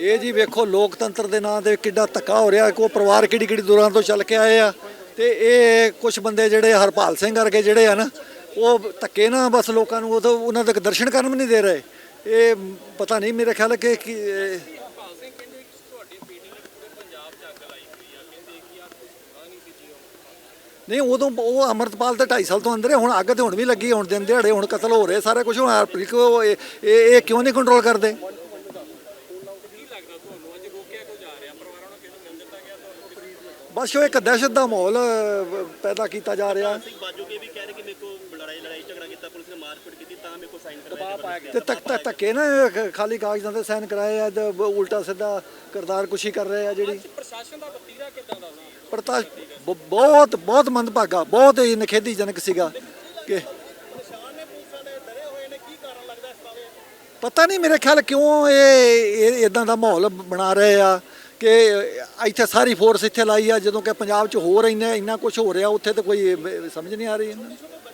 ਇਹ ਜੀ ਵੇਖੋ, ਲੋਕਤੰਤਰ ਦੇ ਨਾਂ ਤੇ ਕਿੱਡਾ ਧੱਕਾ ਹੋ ਰਿਹਾ। ਕੋ ਪਰਿਵਾਰ ਕਿਹੜੀ ਕਿਹੜੀ ਦੂਰਾਂ ਤੋਂ ਚੱਲ ਕੇ ਆਏ ਆ। ਤੇ ਇਹ ਕੁਝ ਬੰਦੇ ਜਿਹੜੇ ਹਰਪਾਲ ਸਿੰਘ ਵਰਗੇ ਜਿਹੜੇ ਆ ਨਾ, ਉਹ ਧੱਕੇ ਨਾ ਬਸ ਲੋਕਾਂ ਨੂੰ ਉਦੋਂ ਉਹਨਾਂ ਤੱਕ ਦਰਸ਼ਨ ਕਰਨ ਵੀ ਨਹੀਂ ਦੇ ਰਹੇ। ਇਹ ਪਤਾ ਨਹੀਂ, ਮੇਰੇ ਖਿਆਲ ਕਿ ਨਹੀਂ, ਉਦੋਂ ਉਹ ਅਮਰਤਪਾਲ ਤਾਂ 2.5 ਸਾਲ ਤੋਂ ਅੰਦਰ ਹੈ ਹੁਣ ਅੱਗ ਤੇ ਹੁਣ ਵੀ ਲੱਗੀ, ਹੁਣ ਦਿਨ ਦਿਹਾੜੇ, ਹੁਣ ਕਤਲ ਹੋ ਰਹੇ, ਸਾਰਾ ਕੁਝ ਹੁਣ ਇਹ ਇਹ ਕਿਉਂ ਨਹੀਂ ਕੰਟਰੋਲ ਕਰਦੇ? ਲੱਗਦਾ ਤੁਹਾਨੂੰ ਅੱਜ ਰੋਕਿਆ ਕਿਉਂ ਜਾ ਰਿਹਾ? ਪਰਿਵਾਰਾਂ ਨੂੰ ਕਿਸੇ ਨੂੰ ਮਿਲ ਦਿੱਤਾ ਗਿਆ ਤੁਹਾਨੂੰ? ਬਸ ਉਹ ਇੱਕ ਦਹਿਸ਼ਤ ਦਾ ਮਾਹੌਲ ਪੈਦਾ ਕੀਤਾ ਜਾ ਰਿਹਾ। ਸਿੰਘ ਬਾਜੂ ਕੇ ਵੀ ਕਹਿ ਰਹੇ ਕਿ ਮੇਰੇ ਕੋ ਲੜਾਈ ਲੜਾਈ ਝਗੜਾ ਕੀਤਾ ਪੁਲਿਸ ਨੇ ਮਾਰਪੀਟ ਕੀਤੀ ਤਾਂ ਮੇਰੇ ਕੋ ਸਾਈਨ ਕਰਵਾਇਆ ਪਾਇਆ ਗਿਆ ਤੇ ਤੱਕ ਤੱਕ ਧੱਕੇ ਨਾ ਖਾਲੀ ਕਾਗਜ਼ਾਂ ਤੇ ਸਾਈਨ ਕਰਾਏ ਆ ਤੇ ਉਲਟਾ ਸਿੱਧਾ ਕਰਤਾਰ ਕੁਸ਼ੀ ਕਰ ਰਹੇ ਆ ਜਿਹੜੀ। ਪ੍ਰਸ਼ਾਸਨ ਦਾ ਵਤੀਰਾ ਕਿੱਦਾਂ ਦਾ ਸੀ ਪਰਤਾ ਬ- ਬਹੁਤ ਬਹੁਤ ਮੰਦਭਾਗਾ ਬਹੁਤ ਹੀ ਨਖੇਦੀਜਨਕ ਸੀਗਾ ਕਿ ਪਤਾ ਨਹੀਂ ਮੇਰੇ ਖਿਆਲ ਕਿਉਂ ਇਹ ਇਦਾਂ ਦਾ ਮਾਹੌਲ ਬਣਾ ਰਹੇ ਆ ਕਿ ਇੱਥੇ ਸਾਰੀ ਫੋਰਸ ਇੱਥੇ ਲਾਈ ਆ, ਜਦੋਂ ਕਿ ਪੰਜਾਬ 'ਚ ਹੋਰ ਇੰਨਾ ਇੰਨਾ ਕੁਝ ਹੋ ਰਿਹਾ, ਉੱਥੇ ਤਾਂ ਕੋਈ ਸਮਝ ਨਹੀਂ ਆ ਰਹੀ ਇਹਨਾਂ ਨੂੰ।